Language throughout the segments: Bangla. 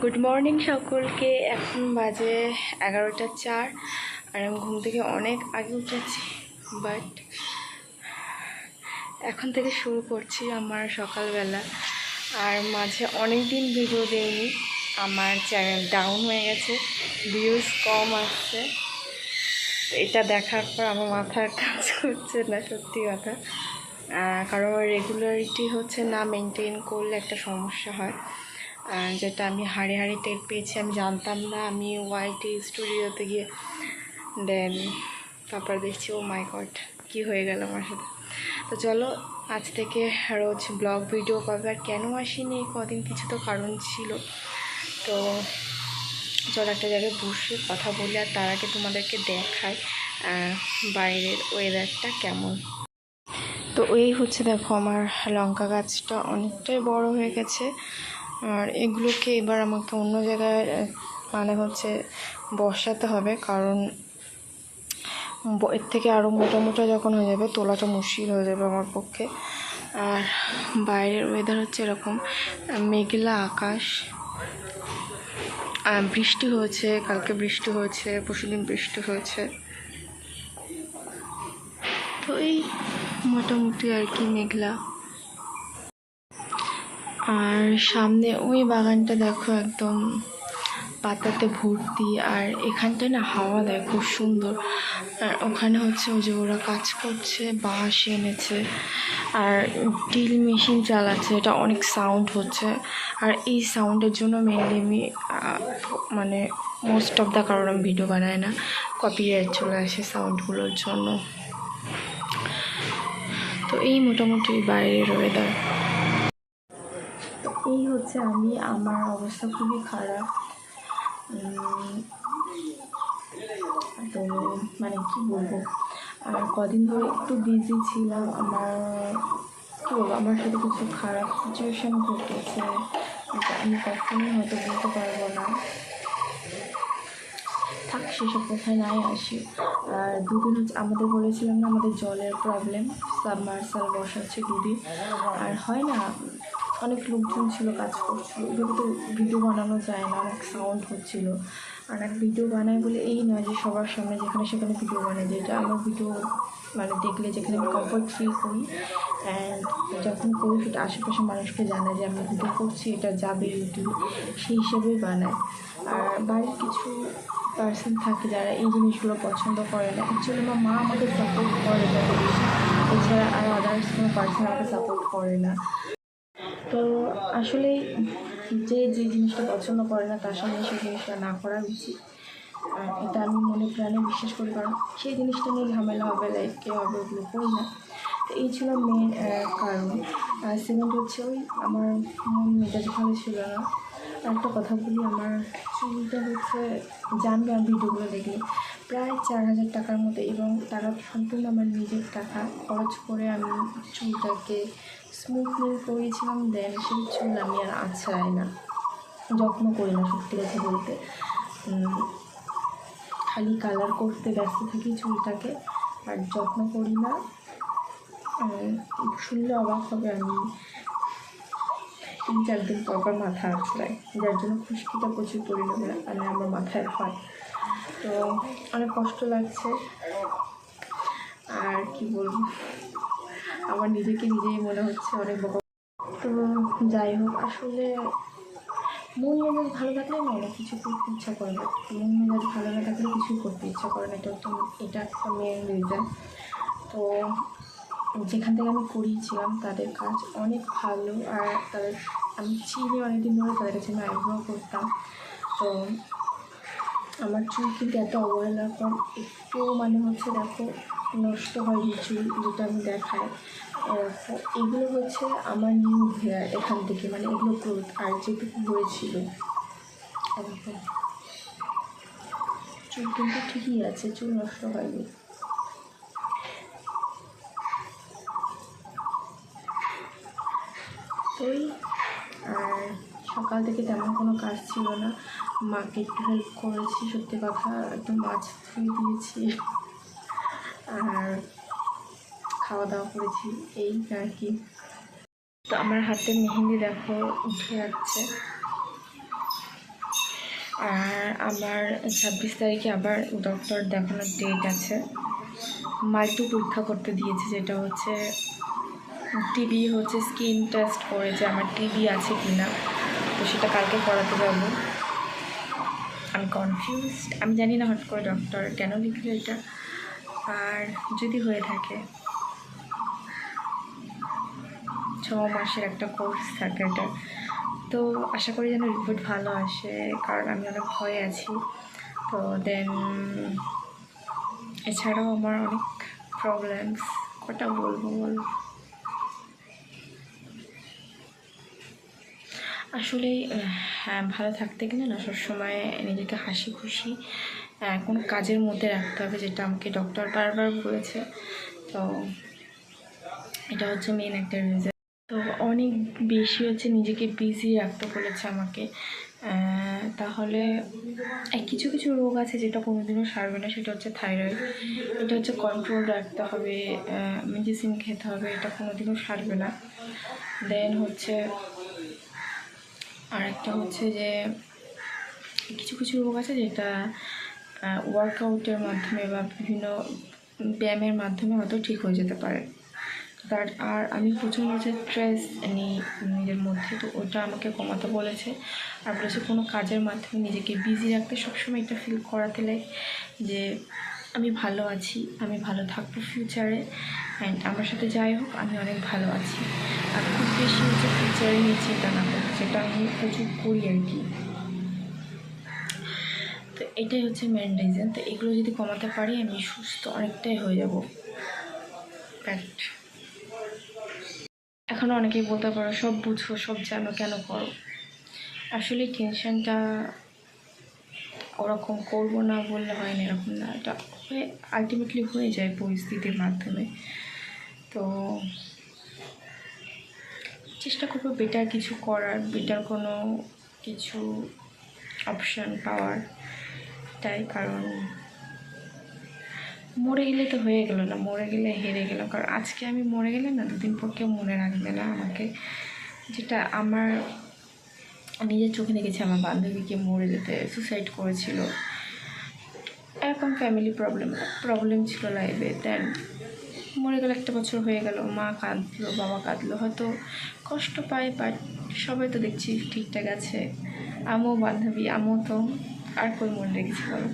গুড মর্নিং সকলকে। এখন বাজে এগারোটা চার, আর আমি ঘুম থেকে অনেক আগে উঠেছি বাট এখন থেকে শুরু করছি আমার সকালবেলা। আর মাঝে অনেক দিন ভিডিও দেয়নি আমার চ্যানেল ডাউন হয়ে গেছে ভিউজ কম আসছে। এটা দেখার পর আমার মাথার কাজ করছে না, সত্যি কথা। কারণ রেগুলারিটি হচ্ছে না মেনটেন করলে একটা সমস্যা হয়। যেটা আমি হাড়ে হাড়ে টের পেয়েছি, আমি জানতাম না। আমি ওয়াইটি স্টুডিওতে গিয়ে দেন তারপর দেখছি ও মাই গড কী হয়ে গেল আমার সাথে? তো চলো, আজ থেকে রোজ ব্লগ ভিডিও করবে। আর কেন আসিনি? কদিন কিছু তো কারণ ছিল। তো চলো একটা জায়গায় বসে কথা বলি, আর তার আগে তোমাদেরকে দেখাই বাইরের ওয়েদারটা কেমন। তো এই হচ্ছে, দেখো, আমার লঙ্কা গাছটা অনেকটাই বড় হয়ে গেছে। আর এগুলোকে এবার আমাকে অন্য জায়গায় মানে হচ্ছে বসাতে হবে কারণ এর থেকে আরও মোটা মোটা যখন হয়ে যাবে তোলাটা মুশকিল হয়ে যাবে আমার পক্ষে। আর বাইরের ওয়েদার হচ্ছে এরকম মেঘলা আকাশ। বৃষ্টি হয়েছে, কালকে বৃষ্টি হয়েছে, পরশুদিন বৃষ্টি হয়েছে। তো এই মোটামুটি আর কি মেঘলা। আর সামনে ওই বাগানটা দেখো একদম পাতাতে ভর্তি, আর এখানটায় না হাওয়া দেয়, খুব সুন্দর। আর ওখানে হচ্ছে ওই যে ওরা কাজ করছে, বাঁশ এনেছে, আর ড্রিল মেশিন চালাচ্ছে, এটা অনেক সাউন্ড হচ্ছে। আর এই সাউন্ডের জন্য মেনলি আমি মানে মোস্ট অফ দ্য কারণ আমি ভিডিও বানাই না কপিরাইট চলে আসে সাউন্ডগুলোর জন্য। তো এই মোটামুটি বাইরের ওয়েদার এই হচ্ছে আমি, আমার অবস্থা খুবই খারাপ। তো মানে কি বলব? আর কদিন ধরে একটু বিজি ছিলাম, আমার কী বলব, আমার সাথে কিছু খারাপ সিচুয়েশান ঘটেছে। আমি কখনোই হয়তো বলতে পারব না। থাক, সেসব কোথায় নাই, আসি। আর দুদিন হচ্ছে আমাদের বলেছিলাম না, আমাদের জলের প্রবলেম সাবমার্সাল বসাচ্ছে দুদিন। আর হয় না অনেক লোকজন ছিল কাজ করছিল। এভাবে তো ভিডিও বানানো যায় না, অনেক সাউন্ড হচ্ছিল। আর এক ভিডিও বানাই বলে এই নয় যে সবার সামনে যেখানে সেখানে ভিডিও বানাই যেটা আমার ভিডিও মানে দেখলে যেখানে আমি কমফর্ট ফিল করি। অ্যান্ড যখন করি, সেটা আশেপাশে মানুষকে জানায় যে আমি ভিডিও করছি, এটা যাবে ইউটিউবে সেই হিসেবেই বানাই আর বাড়ির কিছু পার্সন থাকে যারা এই জিনিসগুলো পছন্দ করে না। অ্যাকচুয়ালি আমার মা আমাকে সাপোর্ট করে যত বেশি এছাড়া আর আদার্স কোনো পার্সন আমাকে সাপোর্ট করে না। তো আসলে যে যে জিনিসটা পছন্দ করে না, তার সামনে সেই জিনিসটা না করা উচিত। এটা আমি মনে প্রাণে বিশ্বাস করি, কারণ সেই জিনিসটা নিয়ে ঝামেলা হবে লাইফ কে হবে, ওগুলো করি না। তো এই ছিল মেন কারণ। আর সেকেন্ড হচ্ছে ওই আমার মন মেজাজ ভালো ছিল না। একটা কথা বলি, আমার চুলটা হচ্ছে জানবে আমার ভিডিওগুলো দেখলে, প্রায় চার হাজার টাকার মতো, এবং তারা সম্পূর্ণ আমার নিজের টাকা খরচ করে আমি চুলটাকে স্মুথনিং করিয়েছিলাম দেন সেই চুল আমি আর আছড়াই না। যত্ন করি না সত্যি কথা বলতে। খালি কালার করতে ব্যস্ত থাকি চুলটাকে, আর যত্ন করি না। শুনলে অবাক হবে আমি। তিন চার দিন পর পর মাথা আঁচড়াই যার জন্য খুশকিটা প্রচুর পরিমাণে মানে আমার মাথায় হয়। তো অনেক কষ্ট লাগছে। আর কি বলব? আমার নিজেকে নিজেই মনে হচ্ছে অনেক বড়। তো যাই হোক, আসলে মন মেজাজ ভালো থাকলে না অনেক কিছু করতে ইচ্ছা করে না। মন মেজাজ ভালো না থাকলে কিছুই করতে ইচ্ছা করে না। এটা তো এটা একটা মেন রিজন তো যেখান থেকে আমি করিয়েছিলাম, তাদের কাজ অনেক ভালো। আর তাদের, আমি চিনি অনেকদিন ধরে তাদের কাছে আমি আগ্রহ করতাম। তো আমার চুল কিন্তু এত অবহেলার পর একটু মানে হচ্ছে দেখো নষ্ট হয় যে চুল যেটা আমি দেখাই এগুলো হচ্ছে আমার নিউ হেয়ার এখান থেকে মানে এগুলো গ্রোথ আর যেটুকু হয়েছিল। চুল কিন্তু ঠিকই আছে, চুল নষ্ট হয়নি। ওই আর সকাল থেকে তেমন কোনো কাজ ছিল না। মাকে একটু হেল্প করেছি, সত্যি কথা একটু মাছ ধুয়ে দিয়েছি। আর খাওয়া দাওয়া করেছি, এই আর কি। তো আমার হাতে মেহেন্দি দেখো, উঠে যাচ্ছে আর আমার ছাব্বিশ তারিখে আবার ডক্টর দেখানোর ডেট আছে। মাল্টি পরীক্ষা করতে দিয়েছে, যেটা হচ্ছে টিবি হচ্ছে স্কিন টেস্ট করেছে। আমার টিবি আছে কি না তো সেটা কালকে করাতে যাব। আমি কনফিউজড আমি জানি না হট করে ডক্টর কেন লিখলো এটা। আর যদি হয়ে থাকে, ছ মাসের একটা কোর্স থাকে এটা। তো আশা করি যেন রিপোর্ট ভালো আসে, কারণ আমি অনেক ভয়ে আছি। তো দেন এছাড়াও আমার অনেক প্রবলেমস কটা বলব বল? আসলে হ্যাঁ ভালো থাকতে গেলে না সবসময় নিজেকে হাসি খুশি আহ, কোনো কাজের মধ্যে রাখতে হবে যেটা আমাকে ডক্টর বারবার বলেছে। তো এটা হচ্ছে মেন একটা রিজন তো অনেক বেশি হচ্ছে নিজেকে বিজি রাখতে বলেছে আমাকে। তাহলে কিছু কিছু রোগ আছে যেটা কোনোদিনও সারবে না সেটা হচ্ছে থাইরয়েড এটা হচ্ছে কন্ট্রোল রাখতে হবে মেডিসিন খেতে হবে এটা কোনোদিনও সারবে না। দেন হচ্ছে আর একটা হচ্ছে যে কিছু কিছু রোগ আছে যেটা ওয়ার্কআউটের মাধ্যমে বা বিভিন্ন ব্যায়ামের মাধ্যমে হয়তো ঠিক হয়ে যেতে পারে। বাট আর আমি প্রচুর যে স্ট্রেস নিই নিজের মধ্যে, তো ওটা আমাকে কমাতে বলেছে। আর বলেছে কোনো কাজের মাধ্যমে নিজেকে বিজি রাখতে সবসময় এটা ফিল করাতে লাগে যে আমি ভালো আছি, আমি ভালো থাকব ফিউচারে অ্যান্ড আমার সাথে যাই হোক, আমি অনেক ভালো আছি। আর খুব বেশি হচ্ছে ফিউচারে নিয়ে চিন্তা না করতে, যেটা আমি প্রচুর করি আর কি। এটাই হচ্ছে মেন রিজন তো এগুলো যদি কমাতে পারি, আমি সুস্থ অনেকটাই হয়ে যাব। ফ্যাক্ট এখনও অনেকেই বলতে পারো, সব বুঝো, সব জানো, কেন করো? আসলে টেনশনটা ওরকম করব না বললে হয় না, এরকম না। এটা হয়ে আলটিমেটলি হয়ে যায় পরিস্থিতির মাধ্যমে। তো চেষ্টা করব বেটার কিছু করার বেটার কোনো কিছু অপশান পাওয়ার। তাই কারণ। মরে গেলে তো হয়ে গেল না, মরে গেলে হেরে গেলাম। কারণ আজকে আমি মরে গেলে না, দুদিন পর কেউ মনে রাখবে না আমাকে। যেটা আমার নিজের চোখে দেখেছি, আমার বান্ধবীকে মরে যেতে সুসাইড করেছিল। এরকম ফ্যামিলি প্রবলেম প্রবলেম ছিল লাইফে দেন মরে গেল, একটা বছর হয়ে গেল, মা কাঁদলো, বাবা কাঁদলো। হয়তো কষ্ট পায় বাট সবাই তো দেখছি ঠিকঠাক আছে। আমিও বান্ধবী, আমিও তো আর কই মনে রেখেছি বলো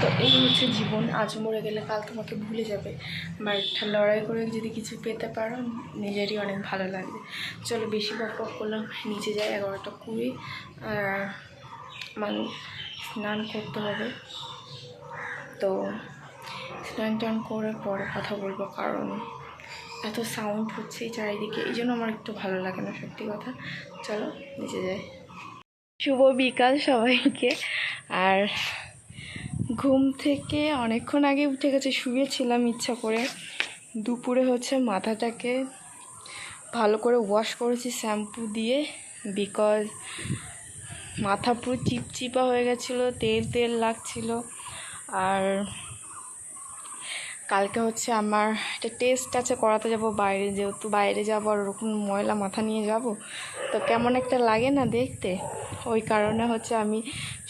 তো এই হচ্ছে জীবন, আজ মরে গেলে কাল তোমাকে ভুলে যাবে। বাট লড়াই করে যদি কিছু পেতে পারো, নিজেরই অনেক ভালো লাগবে। চলো বেশি বক করলাম, নিচে যাই, এগারোটা কুড়ি, আর মানে স্নান করতে হবে। তো স্নান টান করে পরে কথা বলব, কারণ এত সাউন্ড হচ্ছে চারিদিকে, এই জন্য আমার একটু ভালো লাগে না সত্যি কথা। চলো, নিচে যাই। শুভ বিকাল সবাইকে। আর ঘুম থেকে অনেকক্ষণ আগে উঠে গেছে, শুয়েছিলাম ইচ্ছা করে। দুপুরে হচ্ছে মাথাটাকে ভালো করে ওয়াশ করেছি শ্যাম্পু দিয়ে বিকজ মাথা পুরো চিপচিপা হয়ে গেছিল, তেল তেল লাগছিল। আর কালকে হচ্ছে আমার একটা টেস্ট আছে, করাতে যাব বাইরে, যেহেতু বাইরে যাব আর ওরকম ময়লা মাথা নিয়ে যাব, তো কেমন একটা লাগে না দেখতে? ওই কারণে হচ্ছে আমি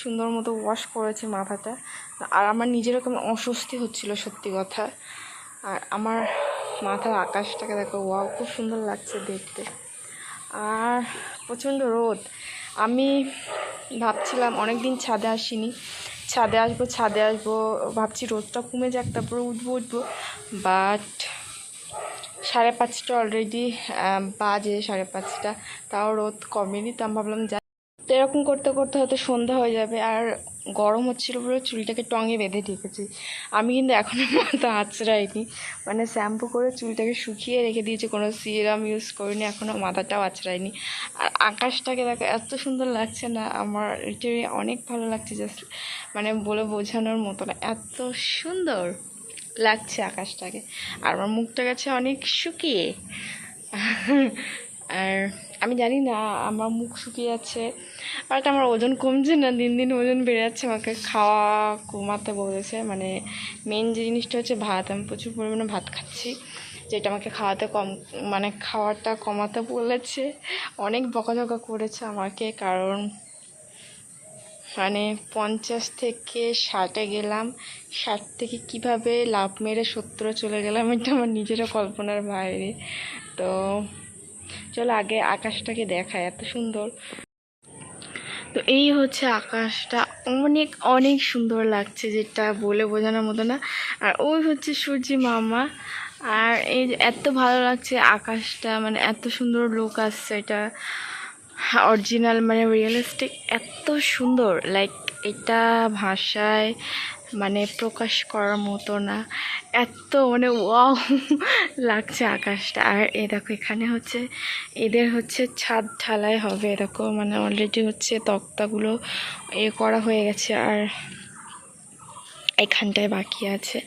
সুন্দর মতো ওয়াশ করেছি মাথাটা। আর আমার নিজের রকম অস্বস্তি হচ্ছিল সত্যি কথা। আর আমার মাথার আকাশটাকে দেখো ওয়াও খুব সুন্দর লাগছে দেখতে। আর প্রচণ্ড রোদ। আমি ভাবছিলাম অনেক দিন ছাদে আসিনি। ছাদে আসব ছাদে আসব, ভাবছি রোদটা কমে যাক, তারপরে উঠবো উঠবো। বাট সাড়ে পাঁচটা অলরেডি বাজে সাড়ে পাঁচটা। তাও রোদ কমেনি, তো আমি ভাবলাম তো এরকম করতে করতে হয়তো সন্ধ্যা হয়ে যাবে, আর গরম হচ্ছিল বলে চুলটাকে টঙে বেঁধে রেখেছি। আমি কিন্তু এখনও মাথা আঁচড়াইনি মানে শ্যাম্পু করে চুলটাকে শুকিয়ে রেখে দিয়েছি, কোনো সিরাম ইউজ করিনি এখনও মাথাটাও আঁচড়াইনি আর আকাশটাকে দেখো, এত সুন্দর লাগছে না, আমার লিটারি অনেক ভালো লাগছে জাস্ট মানে বলে বোঝানোর মতো না, এত সুন্দর লাগছে আকাশটাকে। আর আমার মুখটা গেছে অনেক শুকিয়ে। আর আমি জানি না, আমার মুখ শুকিয়ে যাচ্ছে বাট আমার ওজন কমছে না, দিন দিন ওজন বেড়ে যাচ্ছে, আমাকে খাওয়া কমাতে বলেছে মানে মেন যে জিনিসটা হচ্ছে ভাত, আমি প্রচুর পরিমাণে ভাত খাচ্ছি, যেটা আমাকে খাওয়াতে কম মানে খাওয়াটা কমাতে বলেছে, অনেক বকাঝকা করেছে আমাকে, কারণ মানে পঞ্চাশ থেকে ষাটে গেলাম, ষাট থেকে কীভাবে লাভ মেরে সত্তর চলে গেলাম, এটা আমার নিজেরও কল্পনার বাইরে, তো চলো আগে আকাশটাকে দেখায় এত সুন্দর। তো এই হচ্ছে আকাশটা, অনেক অনেক সুন্দর লাগছে যেটা বলে বোঝানোর মতো না। আর ওই হচ্ছে সূর্যি মামা। আর এই যে এত ভালো লাগছে আকাশটা মানে এত সুন্দর লোক আসছে এটা। অরিজিনাল মানে রিয়েলিস্টিক এত সুন্দর লাইক এটা ভাষায় মানে প্রকাশ করার মতো না। এত মানে ওয়াও লাগছে আকাশটা। আর এ দেখো, এখানে হচ্ছে, এদের হচ্ছে ছাদ ঢালাই হবে এরকম। মানে অলরেডি হচ্ছে তক্তাগুলো এ করা হয়ে গেছে আর এখানটায় বাকি আছে।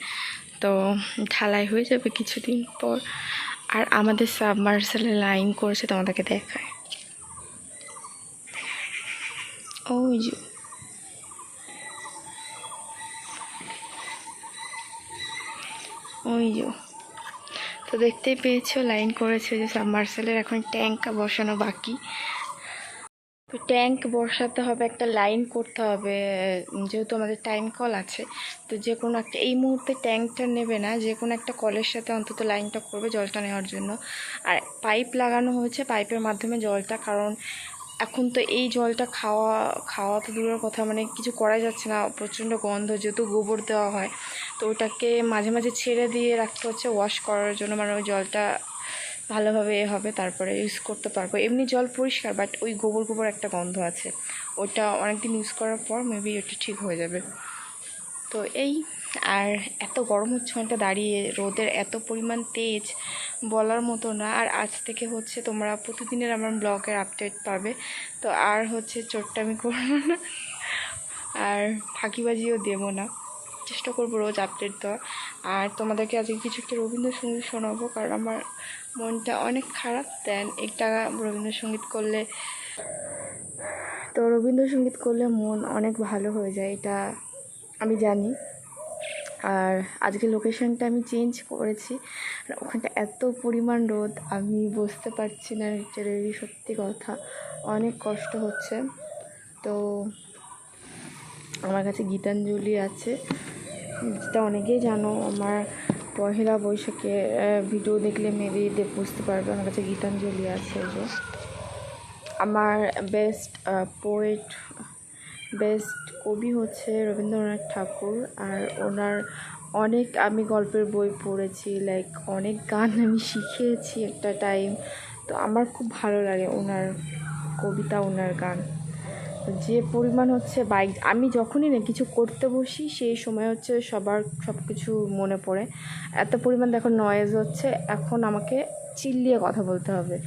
তো ঢালাই হয়ে যাবে কিছুদিন পর। আর আমাদের সাবমার্সেলে লাইন করেছে তোমাদেরকে দেখায়। ওই যে ওই তো দেখতেই পেয়েছ, লাইন করেছে যে সাবমার্সেলের এখন ট্যাঙ্ক বসানো বাকি। তো ট্যাঙ্ক বসাতে হবে, একটা লাইন করতে হবে, যেহেতু আমাদের টাইম কল আছে। তো যে কোনো একটা, এই মুহূর্তে ট্যাঙ্কটা নেবে না, যে কোনো একটা কলের সাথে অন্তত লাইনটা করবে জলটা নেওয়ার জন্য। আর পাইপ লাগানো হয়েছে, পাইপের মাধ্যমে জলটা, কারণ এখন তো এই জলটা খাওয়া খাওয়া তো দূরের কথা মানে কিছু করা যাচ্ছে না, প্রচণ্ড গন্ধ, যেহেতু গোবর দেওয়া হয়। তো ওটাকে মাঝে মাঝে ছেড়ে দিয়ে রাখতে হচ্ছে ওয়াশ করার জন্য মানে ওই জলটা ভালোভাবে এ হবে, তারপরে ইউজ করতে পারব। এমনি জল পরিষ্কার বাট ওই গোবর গোবর একটা গন্ধ আছে। ওটা অনেকদিন ইউজ করার পর মেবি ওটা ঠিক হয়ে যাবে। তো এই আর এত গরম হচ্ছে অনেকটা দাঁড়িয়ে, রোদের এত পরিমাণ তেজ বলার মতো না। আর আজ থেকে হচ্ছে তোমরা প্রতিদিনের আমার ব্লগের আপডেট পাবে। তো আর হচ্ছে চোট্টামি করব না, আর ফাঁকিবাজিও দেবো না। চেষ্টা করব রোজ আপডেট দেওয়ার। আর তোমাদেরকে আজকে কিছু একটা রবীন্দ্রসঙ্গীত শোনাবো, কারণ আমার মনটা অনেক খারাপ। দেন একটা রবীন্দ্রসঙ্গীত করলে, তো রবীন্দ্রসঙ্গীত করলে মন অনেক ভালো হয়ে যায়, এটা আমি জানি। আর আজকে লোকেশনটা আমি চেঞ্জ করেছি। ওখানটা এত পরিমাণ রোদ, আমি বুঝতে পারছি না লিটারেলি সত্যি কথা। অনেক কষ্ট হচ্ছে। তো আমার কাছে গীতাঞ্জলি আছে। যেটা অনেকেই জানো, আমার পহেলা বৈশাখে ভিডিও দেখলে মেবি বুঝতে পারবে আমার কাছে গীতাঞ্জলি আছে যে। আমার বেস্ট পোয়েট বেস্ট কবি হচ্ছে রবীন্দ্রনাথ ঠাকুর। আর ওনার অনেক আমি গল্পের বই পড়েছি লাইক অনেক গান আমি শিখেছি একটা টাইম তো আমার খুব ভালো লাগে ওনার কবিতা, ওনার গান। যে পরিমাণ হচ্ছে বাইক আমি যখনই না কিছু করতে বসি, সেই সময় হচ্ছে সবার সব কিছু মনে পড়ে। এত পরিমাণ দেখো নয়েজ হচ্ছে, এখন আমাকে চিল্লিয়ে কথা বলতে হবে।